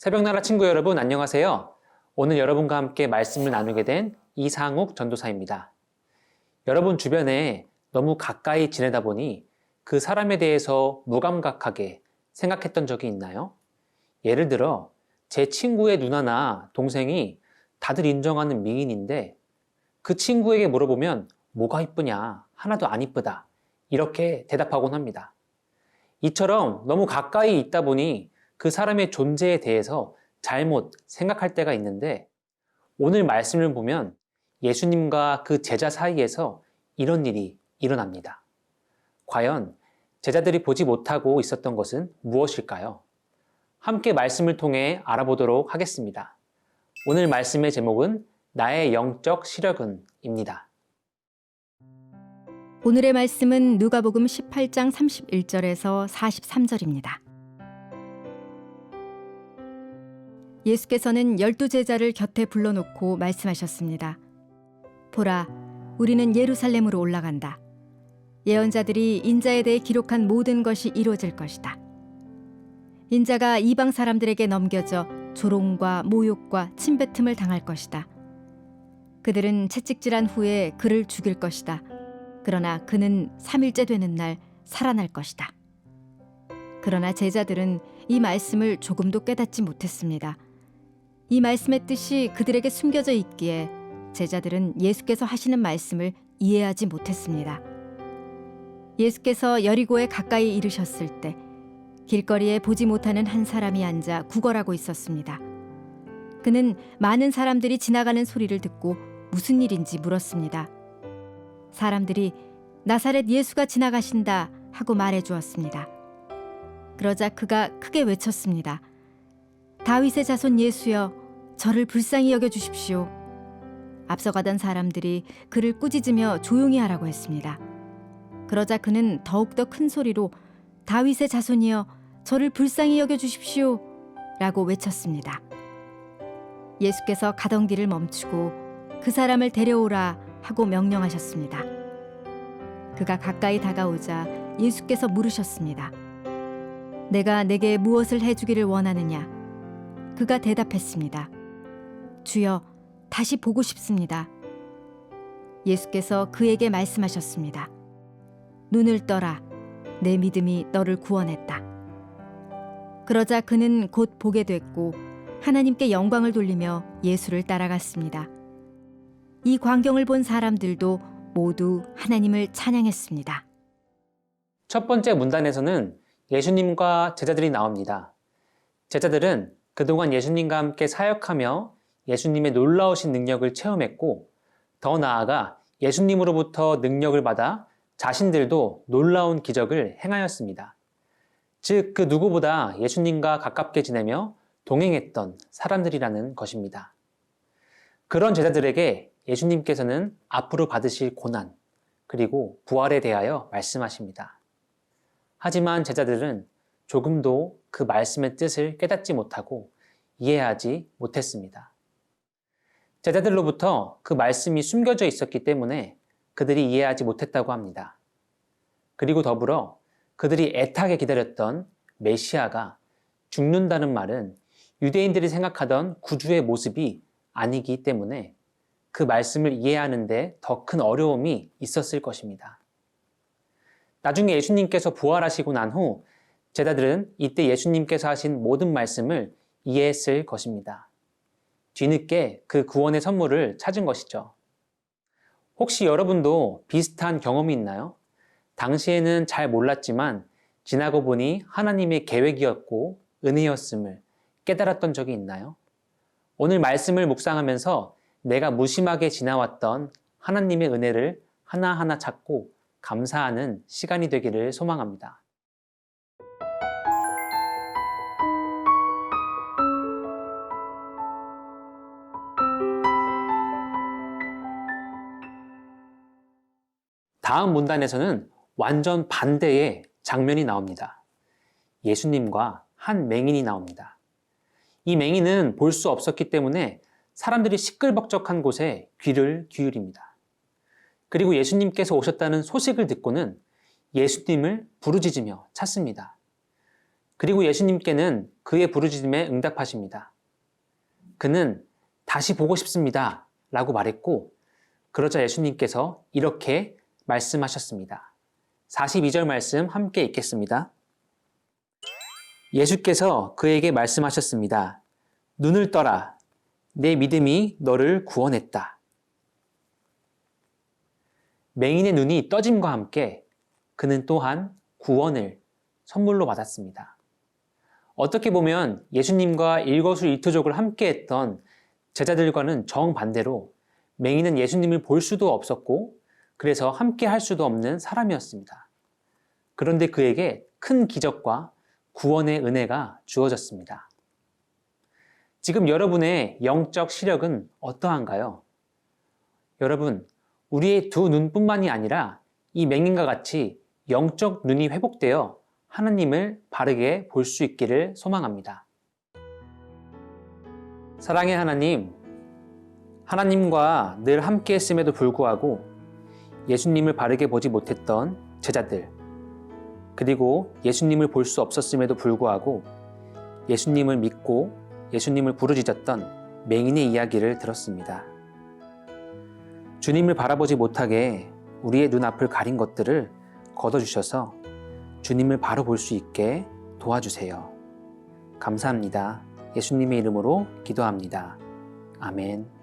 새벽나라 친구 여러분 안녕하세요. 오늘 여러분과 함께 말씀을 나누게 된 이상욱 전도사입니다. 여러분 주변에 너무 가까이 지내다 보니 그 사람에 대해서 무감각하게 생각했던 적이 있나요? 예를 들어 제 친구의 누나나 동생이 다들 인정하는 미인인데 그 친구에게 물어보면 뭐가 이쁘냐 하나도 안 이쁘다 이렇게 대답하곤 합니다. 이처럼 너무 가까이 있다 보니 그 사람의 존재에 대해서 잘못 생각할 때가 있는데 오늘 말씀을 보면 예수님과 그 제자 사이에서 이런 일이 일어납니다. 과연 제자들이 보지 못하고 있었던 것은 무엇일까요? 함께 말씀을 통해 알아보도록 하겠습니다. 오늘 말씀의 제목은 나의 영적 시력은입니다. 오늘의 말씀은 누가복음 18장 31절에서 43절입니다. 예수께서는 열두 제자를 곁에 불러놓고 말씀하셨습니다. 보라, 우리는 예루살렘으로 올라간다. 예언자들이 인자에 대해 기록한 모든 것이 이루어질 것이다. 인자가 이방 사람들에게 넘겨져 조롱과 모욕과 침뱉음을 당할 것이다. 그들은 채찍질한 후에 그를 죽일 것이다. 그러나 그는 3일째 되는 날 살아날 것이다. 그러나 제자들은 이 말씀을 조금도 깨닫지 못했습니다. 이 말씀의 뜻이 그들에게 숨겨져 있기에 제자들은 예수께서 하시는 말씀을 이해하지 못했습니다. 예수께서 여리고에 가까이 이르셨을 때 길거리에 보지 못하는 한 사람이 앉아 구걸하고 있었습니다. 그는 많은 사람들이 지나가는 소리를 듣고 무슨 일인지 물었습니다. 사람들이 나사렛 예수가 지나가신다 하고 말해 주었습니다. 그러자 그가 크게 외쳤습니다. 다윗의 자손 예수여, 저를 불쌍히 여겨 주십시오. 앞서가던 사람들이 그를 꾸짖으며 조용히 하라고 했습니다. 그러자 그는 더욱더 큰 소리로 다윗의 자손이여, 저를 불쌍히 여겨 주십시오. 라고 외쳤습니다. 예수께서 가던 길을 멈추고 그 사람을 데려오라 하고 명령하셨습니다. 그가 가까이 다가오자 예수께서 물으셨습니다. 내가 내게 무엇을 해주기를 원하느냐? 그가 대답했습니다. 주여, 다시 보고 싶습니다. 예수께서 그에게 말씀하셨습니다. 눈을 떠라. 내 믿음이 너를 구원했다. 그러자 그는 곧 보게 됐고 하나님께 영광을 돌리며 예수를 따라갔습니다. 이 광경을 본 사람들도 모두 하나님을 찬양했습니다. 첫 번째 문단에서는 예수님과 제자들이 나옵니다. 제자들은 그동안 예수님과 함께 사역하며 예수님의 놀라우신 능력을 체험했고 더 나아가 예수님으로부터 능력을 받아 자신들도 놀라운 기적을 행하였습니다. 즉, 그 누구보다 예수님과 가깝게 지내며 동행했던 사람들이라는 것입니다. 그런 제자들에게 예수님께서는 앞으로 받으실 고난, 그리고 부활에 대하여 말씀하십니다. 하지만 제자들은 조금도 그 말씀의 뜻을 깨닫지 못하고 이해하지 못했습니다. 제자들로부터 그 말씀이 숨겨져 있었기 때문에 그들이 이해하지 못했다고 합니다. 그리고 더불어 그들이 애타게 기다렸던 메시아가 죽는다는 말은 유대인들이 생각하던 구주의 모습이 아니기 때문에 그 말씀을 이해하는데 더 큰 어려움이 있었을 것입니다. 나중에 예수님께서 부활하시고 난 후 제자들은 이때 예수님께서 하신 모든 말씀을 이해했을 것입니다. 뒤늦게 그 구원의 선물을 찾은 것이죠. 혹시 여러분도 비슷한 경험이 있나요? 당시에는 잘 몰랐지만 지나고 보니 하나님의 계획이었고 은혜였음을 깨달았던 적이 있나요? 오늘 말씀을 묵상하면서 내가 무심하게 지나왔던 하나님의 은혜를 하나하나 찾고 감사하는 시간이 되기를 소망합니다. 다음 문단에서는 완전 반대의 장면이 나옵니다. 예수님과 한 맹인이 나옵니다. 이 맹인은 볼 수 없었기 때문에 사람들이 시끌벅적한 곳에 귀를 기울입니다. 그리고 예수님께서 오셨다는 소식을 듣고는 예수님을 부르짖으며 찾습니다. 그리고 예수님께는 그 그의 부르짖음에 응답하십니다. 그는 다시 보고 싶습니다. 라고 말했고, 그러자 예수님께서 이렇게 말씀하셨습니다. 42절 말씀 함께 읽겠습니다. 예수께서 그에게 말씀하셨습니다. 눈을 떠라. 내 믿음이 너를 구원했다. 맹인의 눈이 떠짐과 함께 그는 또한 구원을 선물로 받았습니다. 어떻게 보면 예수님과 일거수일투족을 함께 했던 제자들과는 정반대로 맹인은 예수님을 볼 수도 없었고 그래서 함께 할 수도 없는 사람이었습니다. 그런데 그에게 큰 기적과 구원의 은혜가 주어졌습니다. 지금 여러분의 영적 시력은 어떠한가요? 여러분, 우리의 두 눈뿐만이 아니라 이 맹인과 같이 영적 눈이 회복되어 하나님을 바르게 볼 수 있기를 소망합니다. 사랑의 하나님, 하나님과 늘 함께 했음에도 불구하고 예수님을 바르게 보지 못했던 제자들, 그리고 예수님을 볼 수 없었음에도 불구하고 예수님을 믿고 예수님을 부르짖었던 맹인의 이야기를 들었습니다. 주님을 바라보지 못하게 우리의 눈앞을 가린 것들을 걷어주셔서 주님을 바로 볼 수 있게 도와주세요. 감사합니다. 예수님의 이름으로 기도합니다. 아멘.